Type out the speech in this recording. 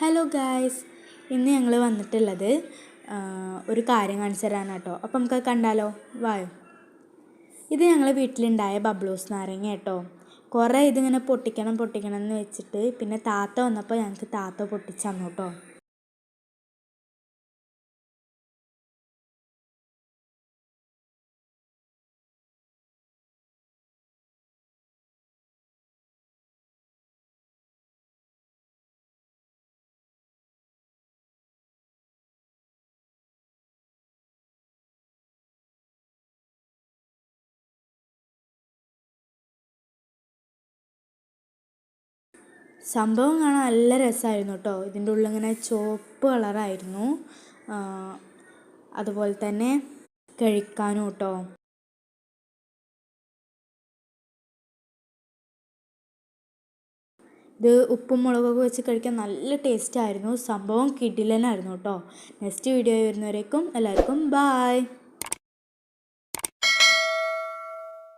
Hello guys ഇന്ന് ഞങ്ങൾ വന്നിട്ടുള്ളത് ഒരു കാര്യം കാണിച്ചു തരാനാണ് കേട്ടോ. അപ്പം നമുക്ക് കണ്ടാലോ? വായോ. ഇത് ഞങ്ങളെ വീട്ടിലുണ്ടായ ബബ്ലൂസ് നാരങ്ങ കേട്ടോ. കുറേ ഇതിങ്ങനെ പൊട്ടിക്കണം പൊട്ടിക്കണം എന്ന് വെച്ചിട്ട് പിന്നെ താത്ത വന്നപ്പോൾ ഞങ്ങൾക്ക് താത്ത പൊട്ടിച്ചു തന്നു കേട്ടോ. സംഭവം കാണാൻ നല്ല രസമായിരുന്നു കേട്ടോ. ഇതിന്റെ ഉള്ളിൽ ഇങ്ങനെ ചുവപ്പ് കളറായിരുന്നു. അതുപോലെ തന്നെ കഴിക്കാനും കേട്ടോ. ഇത് ഉപ്പും മുളകൊക്കെ വെച്ച് കഴിക്കാൻ നല്ല ടേസ്റ്റ് ആയിരുന്നു. സംഭവം കിടിലനായിരുന്നു കേട്ടോ. നെക്സ്റ്റ് വീഡിയോ വരുന്നവരേക്കും എല്ലാവർക്കും ബായ്